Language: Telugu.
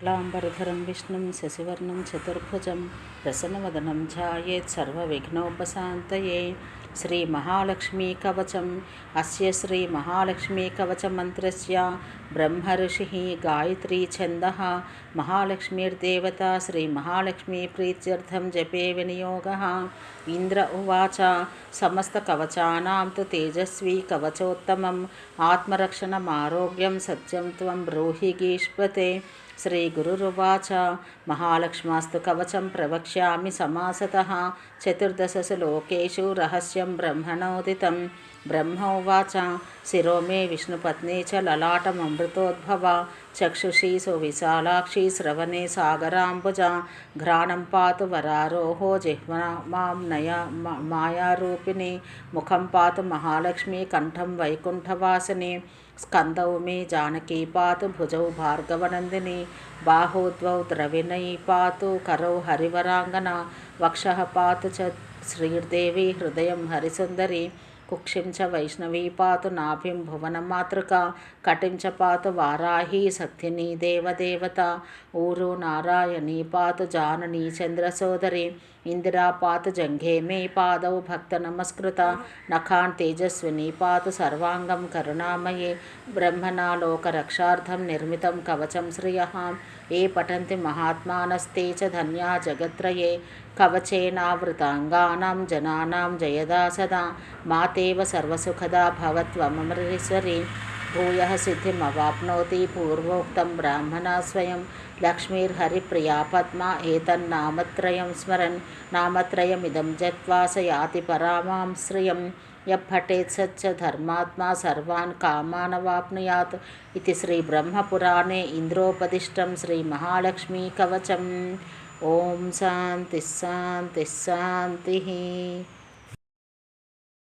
లాంబరధరం విష్ణుం శశివర్ణం చతుర్భుజం ప్రసన్నవదనం ఛాయేత్ సర్వవిఘ్నోపశాంతయే శ్రీ మహాలక్ష్మీ కవచం అస్య శ్రీ మహాలక్ష్మీ కవచ మంత్రస్య బ్రహ్మ ఋషి గాయత్రీ ఛంద మహాలక్ష్మీర్దేవత శ్రీ మహాలక్ష్మీ ప్రీత్యర్థం జపే వినియోగ ఇంద్ర ఉవాచ సమస్త కవచానాం తు తేజస్వీ కవచోత్తమం ఆత్మరక్షణమారోగ్యం సత్యం త్వం బ్రూహి గీష్పతే श्रीगुरुरुवाच महालक्ष्मास्तु कवचं प्रवक्ष्यामि समासतः चतुर्दशसु लोकेषु रहस्यं ब्रह्मणोदितं బ్రహ్మ ఉవాచ శిరో మే విష్ణుపత్ని చ లలాటమృతోద్భవ చక్షుషీ సువిశాలాక్షి శ్రవణే సాగరాంబుజ. ఘ్రాణం పాతు వరారోహో జిహ్వమాంనయ మాయారూపిణి. ముఖం పాతు మహాలక్ష్మి కంఠం వైకుంఠవాసిని. స్కందౌ మే జానకీ పాతు భుజౌ భార్గవనందిని. బాహౌ ద్వౌ పాతు కరౌ హరివరాంగన. వక్ష పాతు చ శ్రీర్దేవి హృదయం హరిసుందరి. కుక్షించ వైష్ణవీపాతు నాభిం భువనమాతృక కటించపాతు వారాహి సత్యని దేవదేవత ఊరు నారాయణీ పాతు జానని చంద్రసోదరి ఇందిరా పాత జంఘే మే పాదౌ భక్త నమస్కృత నఖాన్ తేజస్విని పాత సర్వాంగం కరుణామయే బ్రహ్మణాలోక రక్షార్థం నిర్మితం కవచం శ్రియహాం ఏ పఠంతి మహాత్మానస్తే చ ధన్యా జగత్రయే కవచేనావృతాంగానాం జనానాం జయదా సదా మాతేవ సర్వసుఖదా భవత్వమృహేశ్వరీ భూయ సిద్ధిమవాప్నోతి పూర్వోక్తం బ్రాహ్మణా స్వయం. లక్ష్మీర్హరిప్రియా పద్మా ఏతన్నామత్రయం స్మరన్. నామత్రయమిదం జత్వాస యాతి పరామాం శ్రియం. యభటేత్ సచ్చ ధర్మాత్మా సర్వాన్ కామానవాప్నుయాత్. ఇది శ్రీ బ్రహ్మపురాణే ఇంద్రోపదిష్టం శ్రీ మహాలక్ష్మీ కవచం. ఓం శాంతి శాంతి శాంతి.